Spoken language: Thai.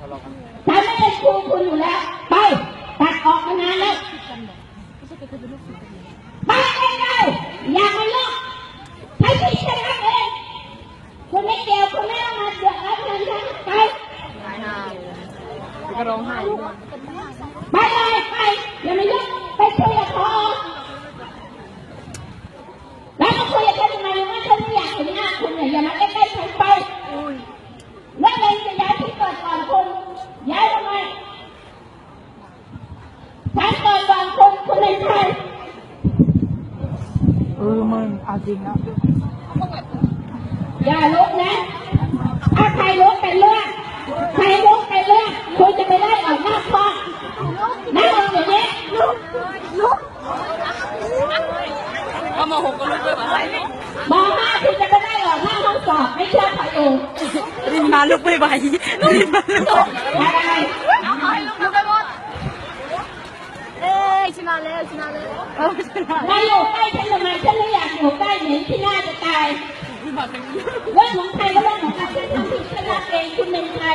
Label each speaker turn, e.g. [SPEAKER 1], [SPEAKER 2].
[SPEAKER 1] ฉันไม่เป็นครูคุณอยู่แล้ว ไป ตัดออกมานานแล้วไปเองเลยอย่ามาลุกใช้พี่ชนเองคุณไม่เกี่ยวคุณไม่เอามาเดือดร้อนฉันไป
[SPEAKER 2] ก็ร้องไห้
[SPEAKER 1] ไปเลยไปอย่ามาลุกไปคุยกับพ่อแล้วมาคุยกับฉันทำไมว่าฉันไม่อยากเห็นน้คุณเนอย่ามา
[SPEAKER 2] เออมึงเอาจริงนะ
[SPEAKER 1] อย่าลุกนะ ถ้าใครลุกเป็นเรื่อง ใครลุกเป็นเรื่องคุณจะไปไล่ออกนอกห้องนั่งลงเดี๋ยวนี้ลุกลุกก
[SPEAKER 2] ็มาหกก็ลุกด้วยป่ะ
[SPEAKER 1] มองหน้าคุณจะไปไล่ออกหน้าห้องสอบไม่เชื่อใครเอง
[SPEAKER 2] รินมาลุกไม่ไหวรินมาลุก
[SPEAKER 1] อะไร เอาเอา
[SPEAKER 2] ลุกลุกไปหมดเอ้ยช นะแล้วชนะแล้วเออชนะ
[SPEAKER 1] มาอยู่ใกล้ฉันทำไมฉันไม่อยากอยู่ใกล้เหม็นที่หน้าจะตายเรื่องของใครก็เรื่องของใครฉันทำผิดฉันรับเองคุณเป็นใคร